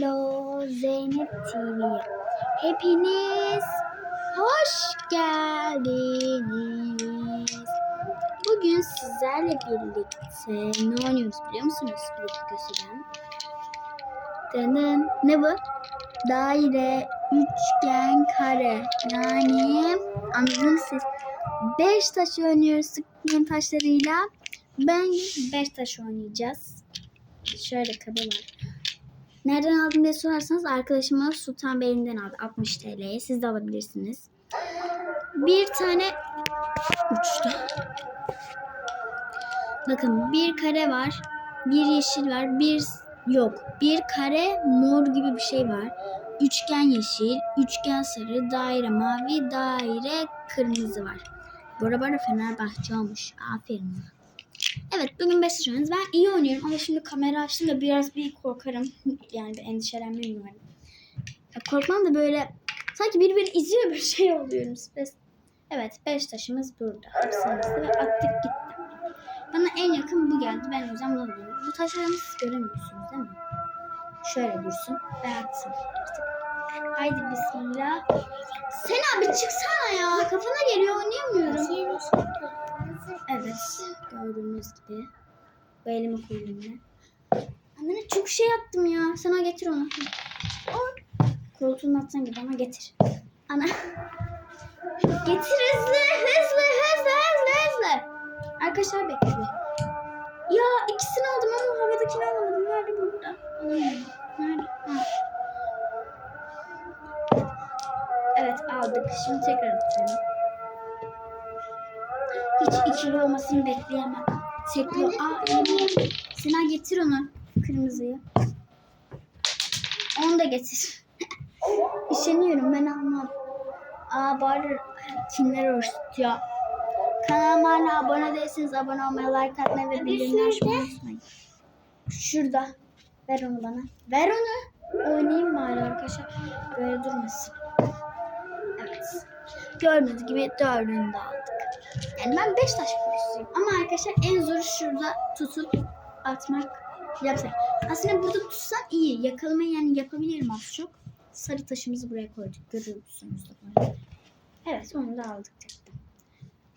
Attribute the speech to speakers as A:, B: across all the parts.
A: Hello Zeynep TV. Hepiniz hoş geldiniz. Bugün sizlerle birlikte ne oynuyoruz biliyor musunuz? Bir dakika. Dının. Ne bu? Daire, üçgen, kare. Yani anladınız siz. Beş taş oynuyoruz sıkıntı taşlarıyla. Ben beş taş oynayacağız. Şöyle kabı var. Nereden aldım diye sorarsanız arkadaşıma Sultan Bey'inden aldı 60 TL'ye. Siz de alabilirsiniz. Bir tane uçtu. Bakın bir kare var. Bir yeşil var. Bir yok. Bir kare mor gibi bir şey var. Üçgen yeşil, üçgen sarı, daire mavi, daire kırmızı var. Bu arada Fenerbahçe olmuş. Aferin. Evet bugün 5 oynuyoruz. Ben iyi oynuyorum ama şimdi kamera açtım da biraz bir korkarım. Yani bir endişelenmem var. Ya korkmam da böyle sanki biri beni izliyor bir şey oluyorum. Evet 5 taşımız burada. Hepsini ve attık gitti. Bana en yakın bu geldi. Ben o yüzden bunu alıyorum. Bu taşları siz göremiyorsunuz değil mi? Şöyle dursun. Ben atsın. Haydi bismillah. Sen abi çıksana ya. Kafana geliyor oynayamıyorum. Evet. Gördüğünüz gibi. Bu elimi koyayım ben. Annene çok şey attım ya. Sana getir onu. Oy. Koltuğunu atsan gibi bana getir. Ana. getir hızlı hızlı hızlı hızlı hızlı. Arkadaşlar bekliyor. Ya ikisini aldım ama havadakini alamadım. Nerede burada? Alamıyorum. Nerede? Ha. Evet aldık. Şimdi tekrar atıyorum. Hiç ikili olmasını bekleyemem. Tekli. Aa, iyi. Sena getir onu. Kırmızıyı. Onu da getir. İşeniyorum ben almam. Aa bari kimler oruç tutuyor. Kanalıma hala abone değilseniz abone olmayı, like atmayı ve bildirimleri açmayı unutmayın. Şurada. Ver onu bana. Ver onu. Oynayayım bari arkadaşlar. Böyle durmasın. Evet. Gördüğünüz gibi dördünü de aldık. Yani ben 5 taş kurucusuyum. Ama arkadaşlar en zoru şurada tutup atmak yapsak. Aslında burada tutsan iyi. Yakalamayı yani yapabilirim az çok. Sarı taşımızı buraya koyduk. Görüyorsunuz da böyle. Evet onu da aldık tekrar.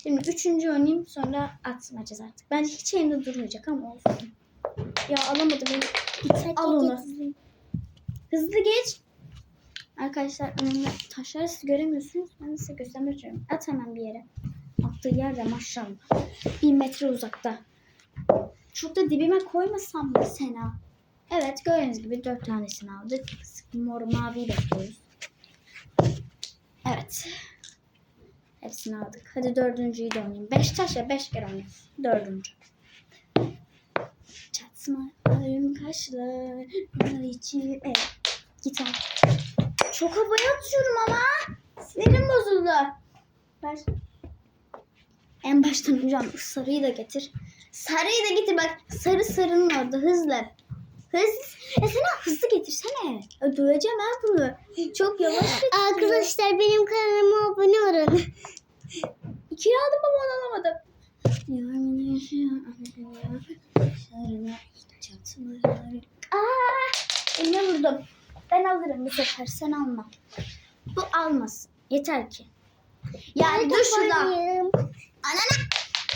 A: Şimdi üçüncü oynayayım sonra atmayacağız artık. Bence hiç elimde durmayacak ama olsun. Ya alamadım. beni. Al onu. Hızlı geç. Arkadaşlar önümde taşları siz göremiyorsunuz. Ben size göstermek istiyorum. At hemen bir yere. Attığı yerde maşallah. Bir metre uzakta. Çok da dibime koymasam mı Sena? Evet gördüğünüz gibi dört tanesini aldık. Mor mavi bekliyoruz. Evet. Hepsini aldık. Hadi dördüncüyü de oynayayım. Beş taş beş kere oynayayım. Dördüncü. Çatma ölüm kaşlar. içi evet. Git al. Çok havaya atıyorum ama. Sinirim bozuldu. Ver. En baştan hocam sarıyı da getir. Sarıyı da getir bak. Sarı sarının orada hızlı. Hız. Ya sen hızlı getirsene. Ya Döveceğim ha bunu. Çok yavaş getiriyor.
B: Arkadaşlar benim kanalıma abone olun.
A: İkiye aldım ama onu alamadım. Çatmaları. Aa, elime vurdum. Ben alırım bu sefer sen alma. Bu almasın. Yeter ki. Yani dur şurada. Anana.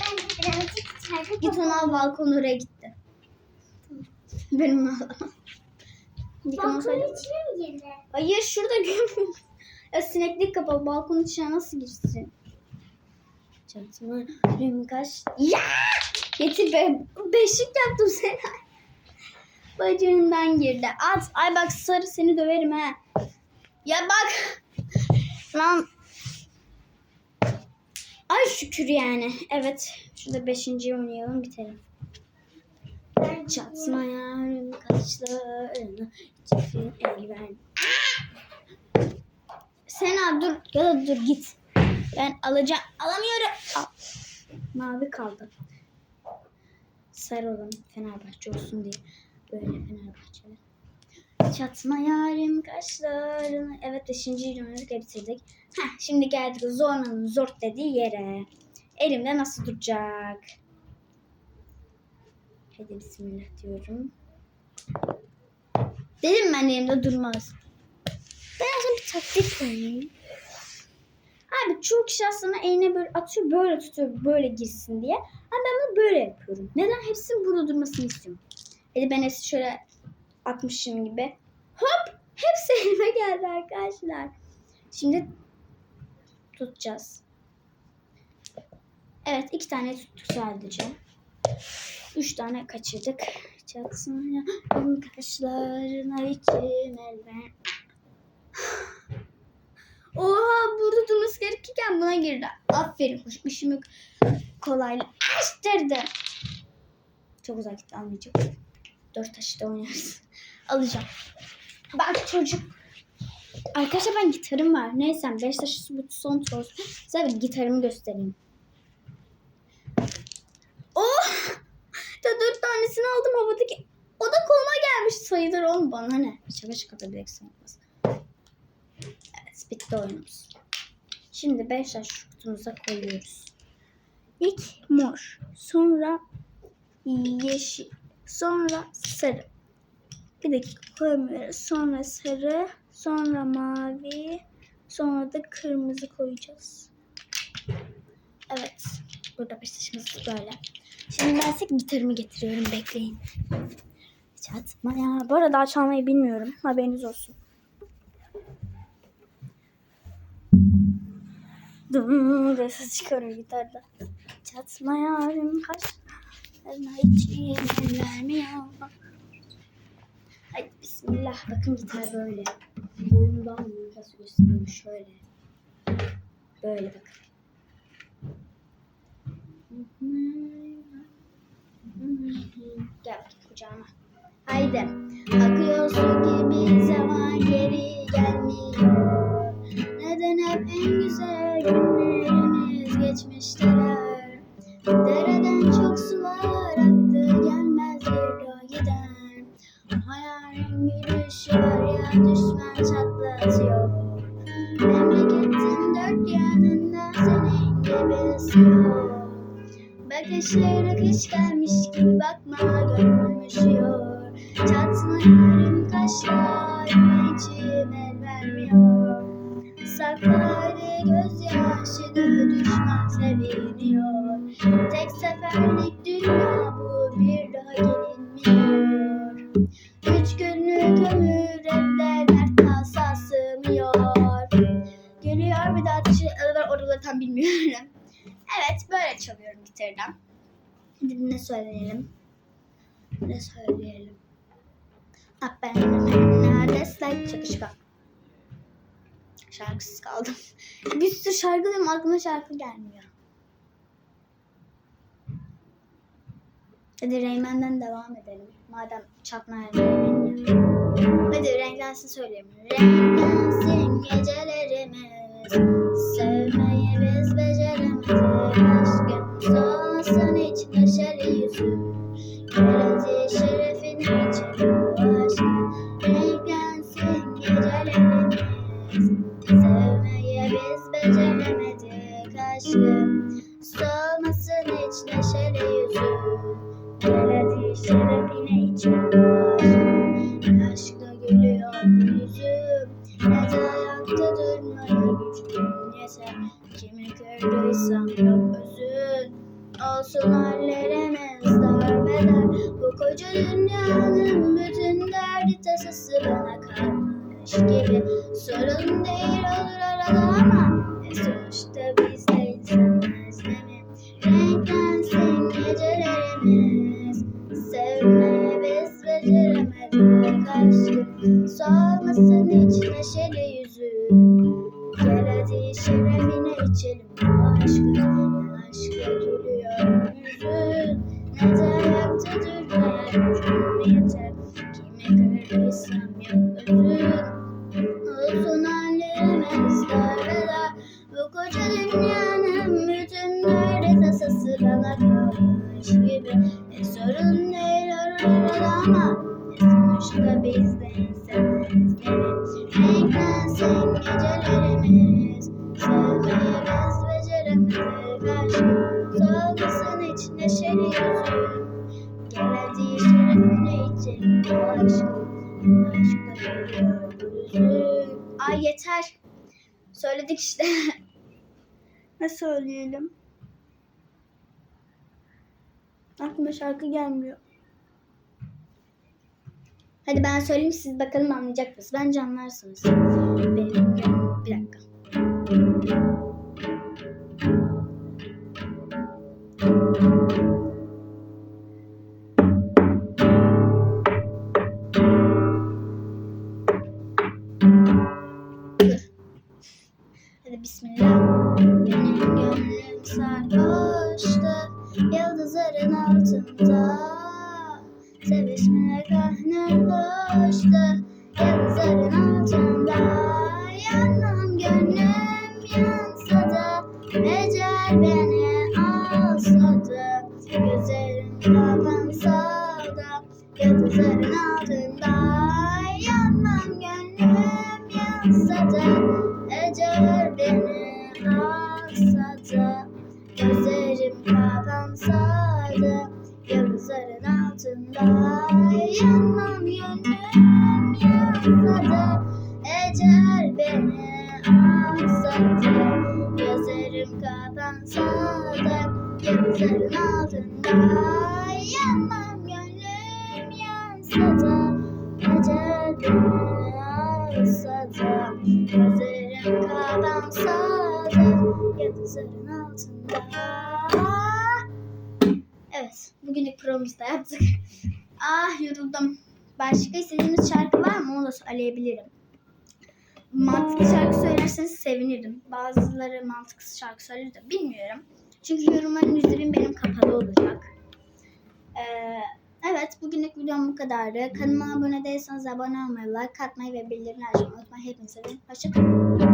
B: Ben birazcık çarpıp
A: Git onu al balkon oraya gitti. Benim onu
B: Balkonun içine mi girdi?
A: Hayır şurada görmüyorum. Ya sineklik kapalı balkonun içine nasıl girsin? Çatıma rüm kaç. Ya! Getir be. Beşik yaptım seni. Bacağından girdi. At. Ay bak sarı seni döverim ha. Ya bak. Lan. Ay şükür yani. Evet. Şurada beşinciyi oynayalım bitelim.
B: Ben
A: Çatma yarım kaşlarını çifin elver. Sena dur ya da dur git. Ben alacağım. Alamıyorum. Al. Mavi kaldı. Sarı olan Fenerbahçe olsun diye. Böyle Fenerbahçeli. Çatma yarim kaşlarını. Evet beşinci oynadık ve bitirdik. Heh, şimdi geldik Zorna'nın zort dediği yere. Elimde nasıl duracak? Hadi bismillah diyorum. Dedim ben elimde durmaz. Ben aslında bir taktik koyayım. Abi çoğu kişi aslında eline böyle atıyor böyle tutuyor böyle girsin diye. Ama ben bunu böyle yapıyorum. Neden hepsinin burada durmasını istiyorum. Hadi ben hepsi şöyle atmışım gibi. Hop! Hepsi elime geldi arkadaşlar. Şimdi tutacağız. Evet iki tane tuttuk sadece. Üç tane kaçırdık. Çatsın kaşlarına içim elden. Oha burada durması gerekirken buna girdi. Aferin hoş işimi kolaylaştırdı. Çok uzak gitti almayacak. Dört taşta oynarız. Alacağım. Bak çocuk. Arkadaşlar ben gitarım var. Neyse beş taşı bu son tur olsun. Size bir gitarımı göstereyim. Oh! Da dört tanesini aldım havadaki. O da koluma gelmiş sayılır oğlum bana ne? Şaka şaka da bir olmaz. Evet bitti oyunumuz. Şimdi beş taş kutumuza koyuyoruz. İlk mor. Sonra yeşil. Sonra sarı. Bir dakika koymuyoruz. Sonra sarı. Sonra mavi. Sonra da kırmızı koyacağız. Evet. Burada beş taşımız böyle. Şimdi ben size gitarımı getiriyorum. Bekleyin. Çatma ya. Bu arada çalmayı bilmiyorum. Haberiniz olsun. Dum diye ses çıkarıyor gitarda. Çatma yarim kaşlarına içim vermiyor. Hadi bismillah. Bakın gitar böyle. Boyumdan nasıl gösteriyorum şöyle. Böyle bakın. Gel bakayım kucağıma. Haydi. Akıyor su gibi zaman geri gelmiyor. Neden hep en güzel günlerimiz geçmişteler. Dereden çok sular aktı gelmez bir daha giden. Var ya düşman çatlatıyor. Memleketin dört yanında senin gibi esiyor. Bakışları kış gelmiş gibi bakma gönlüm üşüyor. Çatma yarım kaşlarıma içim el vermiyor. Sakla hadi gözyaşını düşman seviniyor. Tek seferlik dünya bu bir bilmiyorum. Evet böyle çalıyorum gitardan. Hadi ne söyleyelim? Ne söyleyelim? Ah dislike şaka. Şarkısız kaldım. Bir sürü şarkı diyorum aklıma şarkı gelmiyor. Hadi Reymen'den devam edelim. Madem çakma Reymen'i. Hadi renklensin söyleyeyim. Renklensin gecelerimiz. Sevmeyi し。Yok özün. Olsun hallerimiz darbeder. Bu koca dünyanın bütün derdi tasası bana kalmış gibi. E sorun değil orada ama e sonuçta biz de insanız mi? Renklensin gecelerimiz. Sevmeyi biz beceremedik aşkım. Solmasın hiç şerefine içelim bu. Ay yeter. Söyledik işte. ne söyleyelim? Aklıma şarkı gelmiyor. Hadi ben söyleyeyim siz bakalım anlayacak mısınız? Bence anlarsınız. Benim bir dakika. Hadi sarhoştu yıldızların altında. Sevişmeye gönlüm hoştu yıldızların altında. Yanmam gönlüm yansa da ecel beni alsa da gözlerim kapansa da yıldızların altında. Yanmam gönlüm yansa da Yıldızların altında Yanmam gönlüm yansa da beni alsa da Gözlerim da Evet, bugünlük programımızı da yaptık. Ah yoruldum. Başka istediğiniz şarkı var mı? Onu da söyleyebilirim. Mantıklı şarkı söylerseniz sevinirim. Bazıları mantıksız şarkı söyler de bilmiyorum. Çünkü yorumların yüzlerim benim kapalı olacak. Ee, evet bugünlük videom bu kadardı. Kanalıma abone değilseniz abone olmayı, like atmayı ve bildirimleri açmayı unutmayın. Hepinize hoşçakalın.